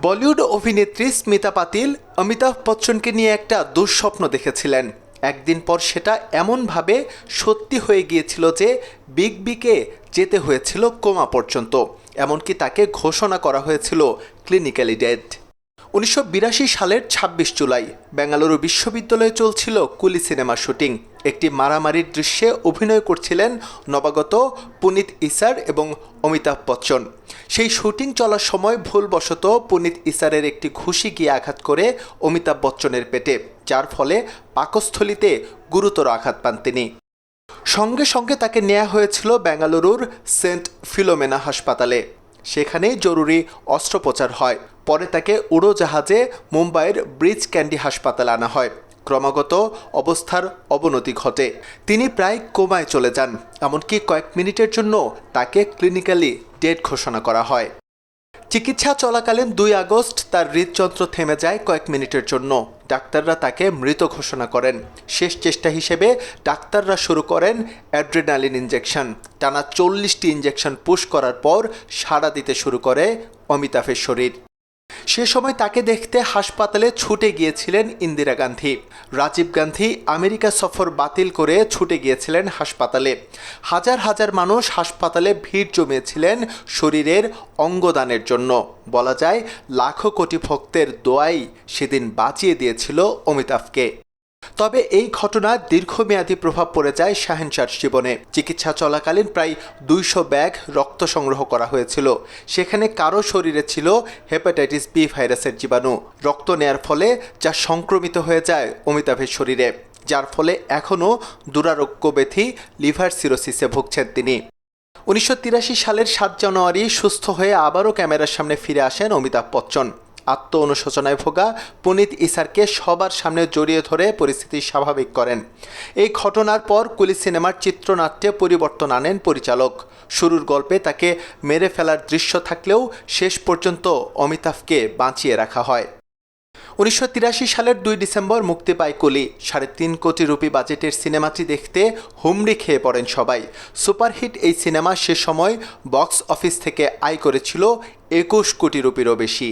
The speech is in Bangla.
বলিউড অভিনেত্রী স্মিতা পাতিল অমিতাভ বচ্চনকে নিয়ে একটা দুঃস্বপ্ন দেখেছিলেন। একদিন পর সেটা এমনভাবে সত্যি হয়ে গিয়েছিল যে বিগ বিকে যেতে হয়েছিল কোমা পর্যন্ত, এমনকি তাকে ঘোষণা করা হয়েছিল ক্লিনিক্যালি ডেড উনিশশো বিরাশি সালের ২৬ জুলাই বেঙ্গালুরু বিশ্ববিদ্যালয়ে চলছিল কুলি সিনেমার শুটিং। একটি মারামারির দৃশ্যে অভিনয় করছিলেন নবাগত পুনিত ইসার এবং অমিতাভ বচ্চন। সেই শুটিং চলার সময় ভুলবশত পুনিত ইসারের একটি ঘুষি গিয়ে আঘাত করে অমিতাভ বচ্চনের পেটে, যার ফলে পাকস্থলিতে গুরুতর আঘাত পান তিনি। সঙ্গে সঙ্গে তাকে নেওয়া হয়েছিল বেঙ্গালুরুর সেন্ট ফিলোমেনা হাসপাতালে। সেখানে জরুরি অস্ত্রোপচার হয়। পরে তাকে উড়োজাহাজে মুম্বাইয়ের ব্রিজ ক্যান্ডি হাসপাতালে আনা হয়। ক্রমাগত অবস্থার অবনতি ঘটে। তিনি প্রায় কোমায় চলে যান। এমনকি কয়েক মিনিটের জন্য তাকে ক্লিনিক্যালি ডেড ঘোষণা করা হয়। চিকিৎসা চলাকালীন দুই আগস্ট তার হৃদযন্ত্র থেমে যায় কয়েক মিনিটের জন্য। ডাক্তাররা তাকে মৃত ঘোষণা করেন। শেষ চেষ্টা হিসেবে ডাক্তাররা শুরু করেন অ্যাড্রেনালিন ইঞ্জেকশন টানা চল্লিশটি ইঞ্জেকশন পুশ করার পর সাড়া দিতে শুরু করে অমিতাভের শরীর। সে সময় তাকে দেখতে হাসপাতালে ছুটে গিয়েছিলেন ইন্দিরা গান্ধী। রাজীব গান্ধী আমেরিকা সফর বাতিল করে ছুটে গিয়েছিলেন হাসপাতালে। হাজার হাজার মানুষ হাসপাতালে ভিড় জমিয়েছিলেন শরীরের অঙ্গদানের জন্য। বলা যায়, লাখো কোটি ভক্তের দোয়াই সেদিন বাঁচিয়ে দিয়েছিল অমিতাভকে। তবে এই ঘটনার দীর্ঘমেয়াদী প্রভাব পড়ে যায় শাহেনশার জীবনে। চিকিৎসা চলাকালীন প্রায় দুইশো ব্যাগ রক্ত সংগ্রহ করা হয়েছিল। সেখানে কারও শরীরে ছিল হেপাটাইটিস বি ভাইরাসের জীবাণু। রক্ত নেয়ার ফলে যা সংক্রমিত হয়ে যায় অমিতাভের শরীরে। যার ফলে এখনও দুরারোগ্য ব্যাধি লিভার সিরোসিসে ভুগছেন তিনি। উনিশশো তিরাশি সালের সাত জানুয়ারি সুস্থ হয়ে আবারও ক্যামেরার সামনে ফিরে আসেন অমিতাভ বচ্চন। আত্ম অনুশোচনায় ভোগা পুনিত ইসারকে সবার সামনে জড়িয়ে ধরে পরিস্থিতি স্বাভাবিক করেন। এই ঘটনার পর কুলি সিনেমার চিত্রনাট্যে পরিবর্তন আনেন পরিচালক। শুরুর গল্পে তাকে মেরে ফেলার দৃশ্য থাকলেও শেষ পর্যন্ত অমিতাভকে বাঁচিয়ে রাখা হয়। উনিশশো তিরাশি সালের দুই ডিসেম্বর মুক্তি পায় কুলি। সাড়ে তিন কোটি রুপি বাজেটের সিনেমাটি দেখতে হুমড়ি খেয়ে পড়েন সবাই। সুপারহিট এই সিনেমা সে সময় বক্স অফিস থেকে আয় করেছিল একুশ কোটি রুপিরও বেশি।